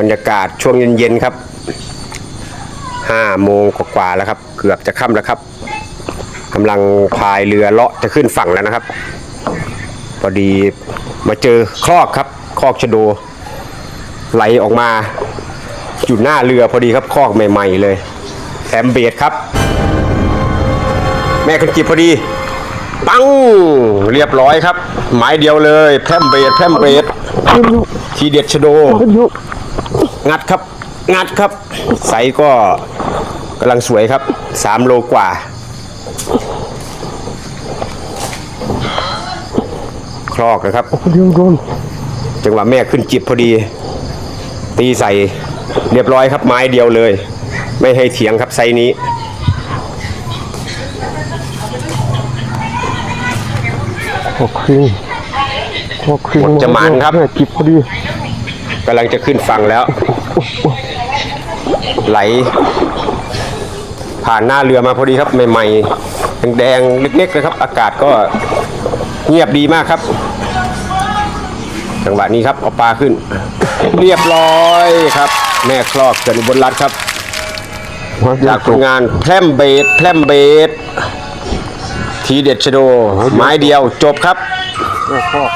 บรรยากาศช่วงเย็นๆครับห้าโมงกว่าๆแล้วครับ เกือบจะค่ำแล้วครับกำลังพายเรือเลาะจะขึ้นฝั่งแล้วนะครับ พอดีมาเจอคลอกครับคลอกชะโดไหลออกมาอยู่หน้าเรือพอดีครับคลอกใหม่ ๆ เลยแถมเบสครับ แม่คุณจิบพอดี ปังเรียบร้อยครับ หมายเดียวเลย แพมเบสแพมเบสทีเด็ดชะโด งัดครับ งัดครับไซส์ก็กำลังสวยครับสามโลกว่า คลอกนะครับเดียวโดนจังหวะแม่ขึ้นจิบพอดี ตีใส่เรียบร้อยครับไม้เดียวเลย ไม่ให้เถียงครับไซส์นี้ขอครีงขอครีงหมดจะหมานครับแม่จิบพอดี กำลังจะขึ้นฝั่งแล้ว ไหล ผ่านหน้าเรือมาพอดีครับ ใหม่ๆแดงๆเล็กๆเลยครับ อากาศก็เงียบดีมากครับจังหวะนี้ครับเอาปลาขึ้น เรียบร้อยครับ แม่คลอกเกิดอุบลรัตน์ครับมาเดียจากผลงานแพร่มเบสแพร่มเบสทีเด็ดชโดไม้เดียวจบครับแม่ครอบ